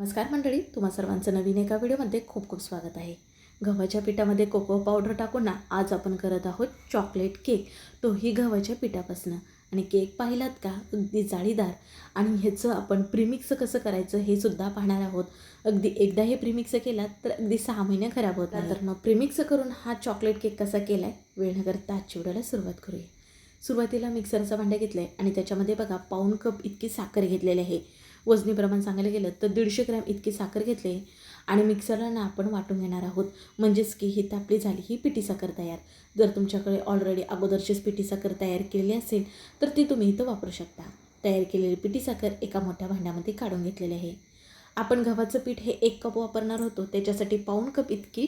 नमस्कार मंडळी तुम्हा सर्वांचं नवीन एका व्हिडिओमध्ये खूप खूप स्वागत आहे. गव्हाच्या पिठामध्ये कोको पावडर टाकून ना आज आपण करत आहोत चॉकलेट केक. तोही गव्हाच्या पिठापासनं. आणि केक पाहिलात का? अगदी जाळीदार. आणि ह्याचं आपण प्रीमिक्स कसं करायचं हे सुद्धा पाहणार आहोत. अगदी एकदा हे प्रीमिक्स केलात तर अगदी सहा महिने खराब होतात तर मग प्रीमिक्स करून हा चॉकलेट केक कसा केला आहे वेळ न करता चिवड्याला सुरुवात करूया. सुरुवातीला मिक्सरचं भांडं घेतलं आहे आणि त्याच्यामध्ये बघा पाऊण कप इतकी साखर घेतलेली आहे. वजनी प्रमाण सांगायला गेलं तर दीडशे ग्रॅम इतकी साखर घेतली आणि मिक्सरला ना आपण वाटून घेणार आहोत. म्हणजेच की ही तापली झाली ही पिठी साखर तयार. जर तुमच्याकडे ऑलरेडी अगोदरचीच पिठी साखर तयार केलेली असेल तर ती तुम्ही इथं वापरू शकता. तयार केलेली पिठी साखर एका मोठ्या भांड्यामध्ये काढून घेतलेली आहे. आपण गव्हाचं पीठ हे एक कप वापरणार होतो त्याच्यासाठी पाऊण कप इतकी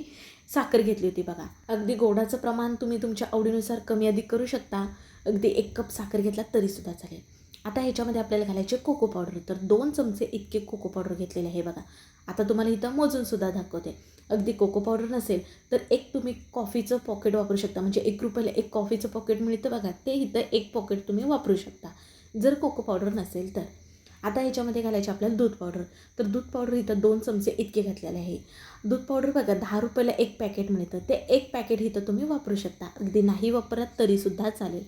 साखर घेतली होती बघा. अगदी गोडाचं प्रमाण तुम्ही तुमच्या आवडीनुसार कमी अधिक करू शकता. अगदी एक कप साखर घेतला तरीसुद्धा चालेल. आता ह्याच्यामध्ये आपल्याला घालायचे कोको पावडर तर दोन चमचे इतके कोको पावडर घेतलेले आहे बघा. आता तुम्हाला इथं मोजूनसुद्धा दाखवते. अगदी कोको पावडर नसेल तर एक तुम्ही कॉफीचं पॉकेट वापरू शकता. म्हणजे एक रुपयाला एक कॉफीचं पॉकेट मिळतं बघा. ते इथं एक पॉकेट तुम्ही वापरू शकता. जर कोको पावडर नसेल तर. आता ह्याच्यामध्ये घालायचे आपल्याला दूध पावडर तर दूध पावडर इथं दोन चमचे इतके घातलेले आहे. दूध पावडर बघा दहा रुपयाला एक पॅकेट मिळतं. ते एक पॅकेट इथं तुम्ही वापरू शकता. अगदी नाही वापरत तरीसुद्धा चालेल.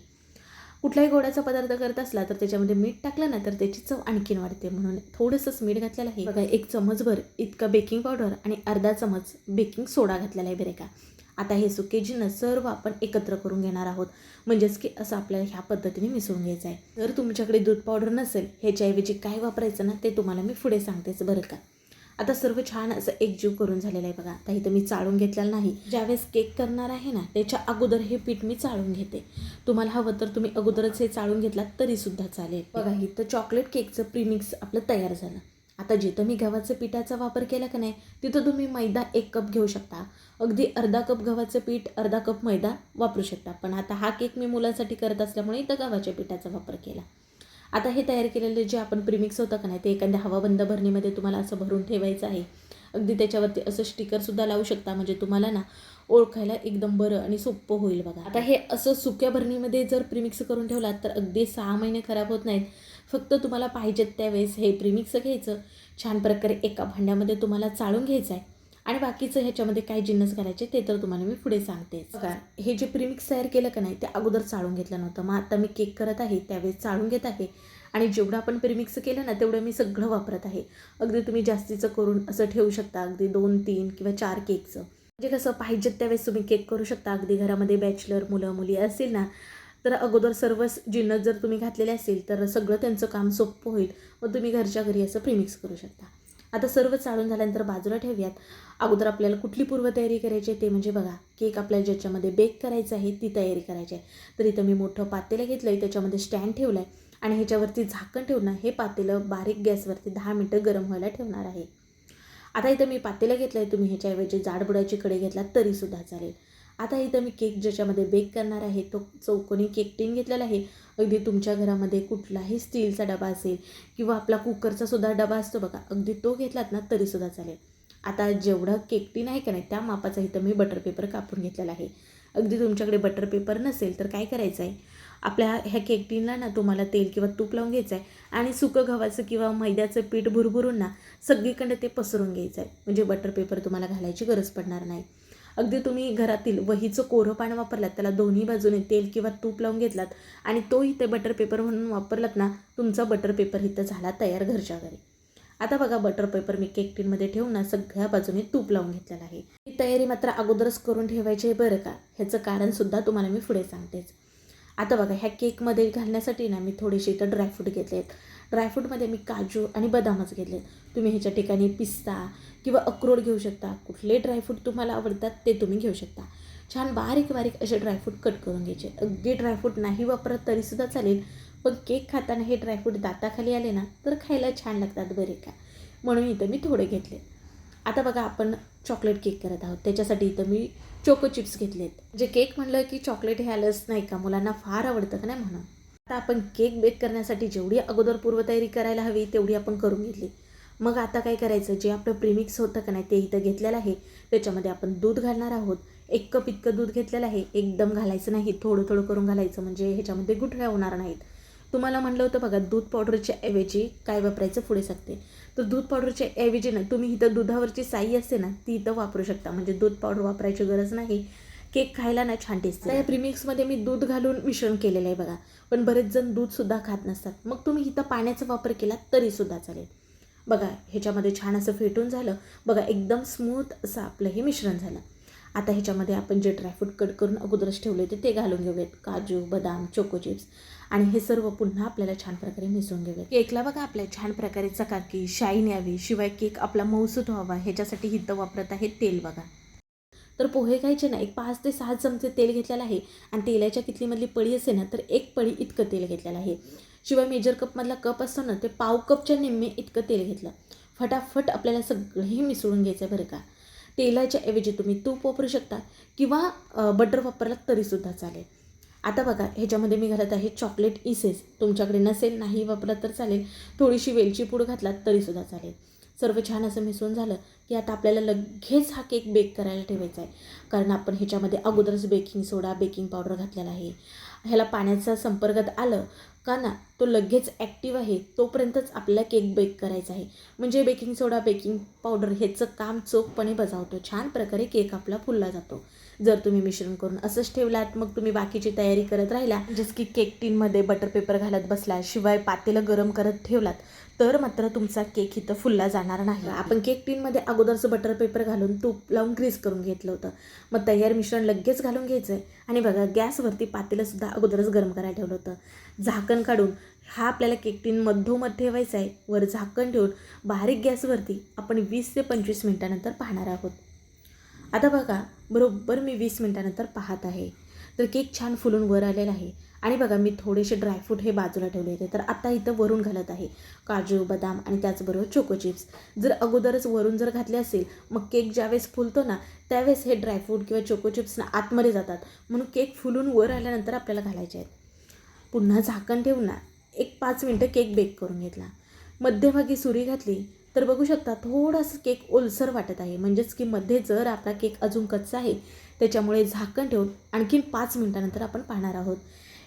कुठलाही गोडाचा पदार्थ करत असला तर त्याच्यामध्ये मीठ टाकलं ना तर त्याची चव आणखीन वाढते. म्हणून थोडंसंच मीठ घातलेलं आहे. बघा एक चमचभर इतका बेकिंग पावडर आणि अर्धा चमच बेकिंग सोडा घातलेला आहे बरे का. आता हे सुके जिन्नस सर्व आपण एकत्र करून घेणार आहोत. म्हणजेच की असं आपल्याला ह्या पद्धतीने मिसळून घ्यायचं आहे. जर तुमच्याकडे दूध पावडर नसेल ह्याच्याऐवजी काय वापरायचं ना ते तुम्हाला मी पुढे सांगतेच बरं का. आता सर्व छान असं एकजीव करून झालेलं आहे बघा. आता इथं मी चाळून घेतलेलं नाही. ज्यावेळेस केक करणार आहे ना त्याच्या अगोदर हे पीठ मी चाळून घेते. तुम्हाला हवं तर तुम्ही अगोदरच हे चाळून घेतलात तरीसुद्धा चालेल. बघा इथं चॉकलेट केकचं प्रीमिक्स आपलं तयार झालं. आता जिथं मी गव्हाचं पिठाचा वापर केला का नाही तिथं तुम्ही मैदा एक कप घेऊ शकता. अगदी अर्धा कप गव्हाचं पीठ अर्धा कप मैदा वापरू शकता. पण आता हा केक मी मुलांसाठी करत असल्यामुळे इथं गव्हाच्या पिठाचा वापर केला. आता हे तयार केलेलं जे आपण प्रिमिक्स होतं का नाही ते एखाद्या हवाबंद भरणीमध्ये तुम्हाला असं भरून ठेवायचं आहे. अगदी त्याच्यावरती असं स्टिकरसुद्धा लावू शकता. म्हणजे तुम्हाला ना ओळखायला एकदम बरं आणि सोपं होईल बघा. आता हे असं सुक्या भरणीमध्ये जर प्रिमिक्स करून ठेवलात तर अगदी सहा महिने खराब होत नाहीत. फक्त तुम्हाला पाहिजेत त्यावेळेस हे प्रिमिक्स घ्यायचं. छान प्रकारे एका भांड्यामध्ये तुम्हाला चाळून घ्यायचं आहे. आणि बाकीचं ह्याच्यामध्ये काय जिन्नस घालायचे ते तर तुम्हाला मी पुढे सांगते बघा हे जे प्रीमिक्स तयार केलं का नाही ते अगोदर चाळून घेतलं नव्हतं. मग आता मी केक करत आहे त्यावेळेस चाळून घेत आहे. आणि जेवढं आपण प्रिमिक्स केलं ना तेवढं मी सगळं वापरत आहे. अगदी तुम्ही जास्तीचं करून असं ठेवू शकता अगदी दोन तीन किंवा चार केकचं म्हणजे कसं पाहिजे त्यावेळेस तुम्ही केक करू शकता. अगदी घरामध्ये बॅचलर मुलं मुली असेल ना तर अगोदर सर्वच जिन्नस जर तुम्ही घातलेले असेल तर सगळं त्यांचं काम सोपं होईल. मग तुम्ही घरच्या घरी असं प्रिमिक्स करू शकता. आता सर्व चाळून झाल्यानंतर बाजूला ठेवूयात. अगोदर आपल्याला कुठली पूर्वतयारी करायची आहे ते म्हणजे बघा केक आपल्याला ज्याच्यामध्ये बेक करायचं आहे ती तयारी करायची आहे. तर इथं मी मोठं पातेलं घेतलं आहे त्याच्यामध्ये स्टँड ठेवलं आहे आणि ह्याच्यावरती झाकण ठेवणं हे पातेलं बारीक गॅसवरती दहा मिनटं गरम व्हायला ठेवणार आहे. आता इथं मी पातेलं घेतलं आहे तुम्ही ह्याच्याऐवजी जाडबुडाची कडे घेतला तरीसुद्धा चालेल. आता इथं मी केक ज्याच्यामध्ये बेक करणार आहे तो चौकोनी केक टीन घेतलेला आहे. अगदी तुमच्या घरामध्ये कुठलाही स्टीलचा डबा असेल किंवा आपला कुकरचा सुद्धा डबा असतो बघा अगदी तो घेतलात ना तरीसुद्धा चालेल. आता जेवढं केकटीन आहे का नाही त्या मापाचा इथं मी बटर पेपर कापून घेतलेला आहे. अगदी तुमच्याकडे बटर पेपर नसेल तर काय करायचं आहे? आपल्या ह्या केकटीनला ना तुम्हाला तेल किंवा तूप लावून घ्यायचं आहे आणि सुकं गव्हाचं किंवा मैद्याचं पीठ भुरभुरून ना सगळीकडे ते पसरून घ्यायचं आहे. म्हणजे बटर पेपर तुम्हाला घालायची गरज पडणार नाही. अगदी तुम्ही घरातील वहीचं कोरं पाणी वापरलात त्याला दोन्ही बाजूने तेल किंवा तूप लावून घेतलात आणि तोही ते बटर पेपर म्हणून वापरलात ना तुमचा बटर पेपर इथं झाला तयार घरच्या घरी. आता बघा बटर पेपर मी केक टीनमध्ये ठेवून ना सगळ्या बाजूने तूप लावून घेतलेलं आहे. ही तयारी मात्र अगोदरच करून ठेवायची आहे बरं का? ह्याचं कारणसुद्धा तुम्हाला मी पुढे सांगतेच. आता बघा ह्या केकमध्ये घालण्यासाठी ना मी थोडेसे इथं ड्रायफ्रूट घेतले आहेत ड्रायफ्रूटमध्ये मी काजू आणि बदामच घेतले. तुम्ही ह्याच्या ठिकाणी पिस्ता किंवा अक्रोड घेऊ शकता. कुठले ड्रायफ्रूट तुम्हाला आवडतात ते तुम्ही घेऊ शकता. छान बारीक बारीक असे ड्रायफ्रूट कट करून घ्यायचे. अगदी ड्रायफ्रूट नाही वापरत तरीसुद्धा चालेल. पण केक खाताना हे ड्रायफ्रूट दाताखाली आले ना तर खायला छान लागतात बरे का. म्हणून इथं मी थोडे घेतले. आता बघा आपण चॉकलेट केक करत आहोत. त्याच्यासाठी इथं मी चोको चिप्स घेतलेत. जे केक म्हणलं की चॉकलेट हे आलंच नाही का? मुलांना फार आवडतं का नाही म्हणून. आता आपण केक बेक करण्यासाठी जेवढी अगोदर पूर्वतयारी करायला हवी तेवढी आपण करून घेतली. मग आता काय करायचं? जे आपलं प्रीमिक्स होतं का नाही ते इथं घेतलेलं आहे. त्याच्यामध्ये आपण दूध घालणार आहोत. एक कप इतकं दूध घेतलेलं आहे. एकदम घालायचं नाही. थोडं थोडं करून घालायचं म्हणजे ह्याच्यामध्ये गुठळ्या होणार नाहीत. तुम्हाला म्हणलं होतं बघा दूध पावडरच्या ऐवजी काय वापरायचं पुढे सांगते. तर दूध पावडरच्या ऐवजी ना तुम्ही इथं दुधावरची साई असते ना ती इथं वापरू शकता. म्हणजे दूध पावडर वापरायची गरज नाही. केक खायला ना छान टेस्ट या प्रीमिक्समध्ये मी दूध घालून मिश्रण केलेलं आहे बघा. पण बरेच जण दूधसुद्धा खात नसतात. मग तुम्ही इथं पाण्याचा वापर केला तरीसुद्धा चालेल. बघा ह्याच्यामध्ये छान असं फेटून झालं. बघा एकदम स्मूथ असं आपलं हे मिश्रण झालं. आता ह्याच्यामध्ये आपण जे ड्रायफ्रूट कट करून अगोदरच ठेवले होते ते घालून घेऊयात. काजू बदाम चोको चिप्स आणि हे सर्व पुन्हा आपल्याला छान प्रकारे मिसळून घेऊयात. केकला बघा आपल्या छान प्रकारे चकाकी शाईन यावी शिवाय केक आपला मऊसूत व्हावा ह्याच्यासाठी हिथं वापरत आहे तेल बघा. तर पोहे घ्यायचे ना एक पाच ते सहा चमचे तेल घेतलेलं आहे आणि तेलाच्या कितलीमधली पळी असेल ना तर एक पळी इतकं तेल घेतलेलं आहे. शिवाय मेजर कपमधला कप असतो ना ते पाव कपच्या निम्मे इतकं तेल घेतलं. फटाफट आपल्याला सगळंही मिसळून घ्यायचं आहे बरं का. तेलाच्या ऐवजी तुम्ही तूप वापरू शकता किंवा बटर वापरला तरीसुद्धा चालेल. आता बघा ह्याच्यामध्ये मी घालत आहे चॉकलेट इसेस तुमच्याकडे नसेल नाही वापरत तर चालेल. थोडीशी वेलची पूड घातलात तरीसुद्धा चालेल. सर्व छान असं मिसळून झालं की आता आपल्याला लगेच हा केक बेक करायला ठेवायचा आहे. कारण आपण ह्याच्यामध्ये अगोदरच बेकिंग सोडा बेकिंग पावडर घातलेला आहे. ह्याला पाण्याचा संपर्कात आलं का ना तो लगेच ॲक्टिव्ह आहे तोपर्यंतच आपल्याला केक बेक करायचा आहे. म्हणजे बेकिंग सोडा बेकिंग पावडर ह्याचं काम चोखपणे बजावतो. छान प्रकारे केक आपला फुलला जातो. जर तुम्ही मिश्रण करून असंच ठेवलात मग तुम्ही बाकीची तयारी करत राहिला जसं की केक टीनमध्ये बटर पेपर घालत बसला शिवाय पातेलं गरम करत ठेवलात तर मात्र तुमचा केक इथं फुलला जाणार नाही. आपण केक टीनमध्ये अगोदरचं बटर पेपर घालून तूप लावून ग्रीस करून घेतलं होतं. मग तयार मिश्रण लगेच घालून घ्यायचं आहे आणि बघा गॅसवरती पातेलंसुद्धा अगोदरच गरम करायला ठेवलं होतं. झाकण काढून हा आपल्याला केक टीन मधोमध ठेवायचा आहे. वर झाकण ठेवून बारीक गॅसवरती आपण वीस ते पंचवीस मिनटानंतर पाहणार आहोत. आता बघा बरोबर मी वीस मिनटानंतर पाहत आहे. तर केक छान फुलून वर आलेला आहे. आणि बघा मी थोडेसे ड्रायफ्रूट हे बाजूला ठेवले होते. तर आता इथं वरून घालत आहे काजू बदाम आणि त्याचबरोबर चोको चिप्स. जर अगोदरच वरून जर घातले असेल मग केक ज्यावेळेस फुलतो ना त्यावेळेस हे ड्रायफ्रूट किंवा चोको चिप्स ना आतमध्ये जातात. म्हणून केक फुलून वर आल्यानंतर आपल्याला घालायचे आहेत. पुन्हा झाकण ठेवून ना एक पाच मिनटं केक बेक करून घेतला. मध्यभागी सुरी घातली तर बघू शकता थोडासा केक ओलसर वाटत आहे. म्हणजेच की मध्ये जर आपला केक अजून कच्चा आहे त्याच्यामुळे झाकण ठेवून आणखीन पाच मिनटानंतर आपण पाहणार आहोत.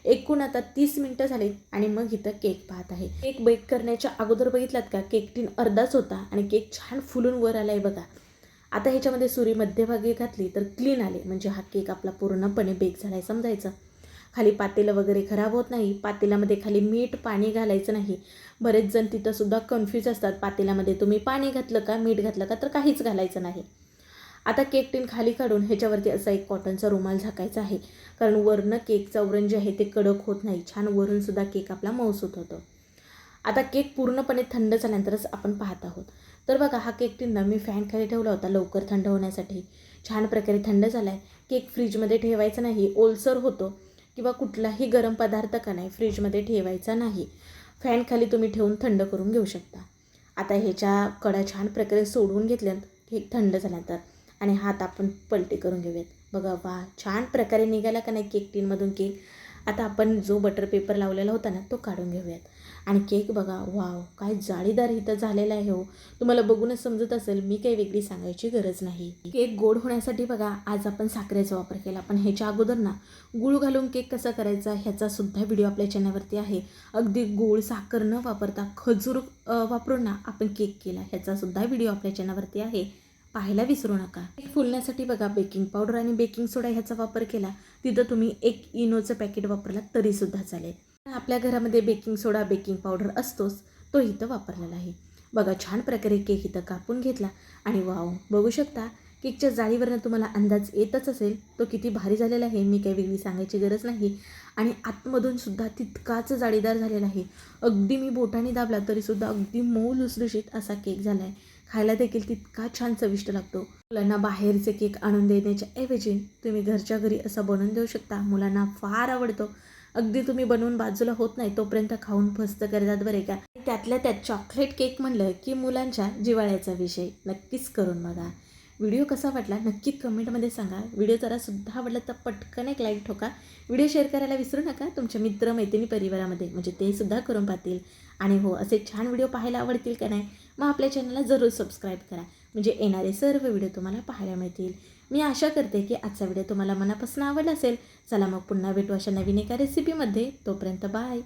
एकूण आता तीस मिनटं झाली आणि मग इथं केक पाहत आहे. केक बेक करण्याच्या अगोदर बघितलात का? केक टीन अर्धाच होता आणि केक छान फुलून वर आला आहे बघा. आता ह्याच्यामध्ये सुरी मध्यभागी घातली तर क्लीन आले. म्हणजे हा केक आपला पूर्णपणे बेक झाला आहे समजायचं. खाली पातेलं वगैरे खराब होत नाही पातेल्यामध्ये खाली मीठ पाणी घालायचं नाही. बरेच जण तिथंसुद्धा कन्फ्यूज असतात पातेल्यामध्ये तुम्ही पाणी घातलं का मीठ घातलं का तर काहीच घालायचं नाही. आता केक टीन खाली काढून ह्याच्यावरती असा एक कॉटनचा रुमाल झाकायचा आहे. कारण वरनं केकचा वरण जे आहे ते कडक होत नाही. छान वरूनसुद्धा केक आपला मऊसूत होतो आता केक पूर्णपणे थंड झाल्यानंतरच आपण पाहत आहोत. तर बघा हा केक टीन मी फॅन खाली ठेवला होता लवकर थंड होण्यासाठी. छान प्रकारे थंड झाला आहे केक फ्रीजमध्ये ठेवायचा नाही ओलसर होतो. किंवा कुठलाही गरम पदार्थ का नाही फ्रीजमध्ये ठेवायचा नाही. फॅनखाली तुम्ही ठेवून थंड करून घेऊ शकता. आता ह्याच्या कडा छान प्रकारे सोडवून घेतल्यात हे थंड झाल्यानंतर. आणि हात आपण पलटी करून घेऊयात. बघा वा छान प्रकारे निघाला का नाही केक टीनमधून केक? आता आपण जो बटर पेपर लावलेला होता ना तो काढून घेऊयात. आणि केक बघा वाव काय जाळीदार इथं झालेला आहे हो. तुम्हाला बघूनच समजत असेल मी काही वेगळी सांगायची गरज नाही. केक गोड होण्यासाठी बघा आज आपण साखरेचा वापर केला. पण ह्याच्या अगोदर ना गूळ घालून केक कसा करायचा ह्याचा सुद्धा व्हिडिओ आपल्या चॅनलवरती आहे. अगदी गूळ साखर न वापरता खजूर वापरून ना आपण केक केला. ह्याचा सुद्धा व्हिडिओ आपल्या चॅनलवरती आहे. पाहायला विसरू नका. केक फुलण्यासाठी बघा बेकिंग पावडर आणि बेकिंग सोडा ह्याचा वापर केला. तिथं तुम्ही एक इनोचं पॅकेट वापरला तरीसुद्धा चालेल. आपल्या घरामध्ये बेकिंग सोडा बेकिंग पावडर असतोच तो इथं वापरलेला आहे. बघा छान प्रकारे केक इथं कापून घेतला आणि वाव बघू शकता केकच्या जाळीवरनं तुम्हाला अंदाज येतच असेल तो किती भारी झालेला आहे मी काही वेगळी सांगायची गरज नाही आणि आतमधून सुद्धा तितकाच जाळीदार झालेला आहे. अगदी मी बोटाने दाबला तरीसुद्धा अगदी मऊ लुसलुशीत असा केक झाला आहे खायला देखील तितका छान चविष्ट लागतो. मुलांना बाहेरचे केक आणून देण्याच्या ऐवजी तुम्ही घरच्या घरी असं बनवून देऊ शकता. मुलांना फार आवडतो. अगदी तुम्ही बनवून बाजूला होत नाही तोपर्यंत खाऊन फस्त करतात बरे का? त्यातल्या त्यात चॉकलेट केक म्हणलं की मुलांच्या जिवाळ्याचा विषय. नक्कीच करून बघा. व्हिडिओ कसा वाटला? नक्की कमेंटमध्ये सांगा. व्हिडिओ जरा सुद्धा आवडला तर पटकन एक लाईक ठोका. व्हिडिओ शेअर करायला विसरू नका. तुमच्या मित्र मैत्रिणी परिवारामध्ये. म्हणजे ते सुद्धा करून पाहतील. आणि हो असे छान व्हिडिओ पाहायला आवडतील का नाही? मग आपल्या चॅनलला जरूर सबस्क्राईब करा. म्हणजे येणारे सर्व व्हिडिओ तुम्हाला पाहायला मिळतील. मी आशा करते की आजचा व्हिडिओ तुम्हाला मनापासून आवडला असेल. चला मग पुन्हा भेटू अशा नवीन एका रेसिपीमध्ये तोपर्यंत बाय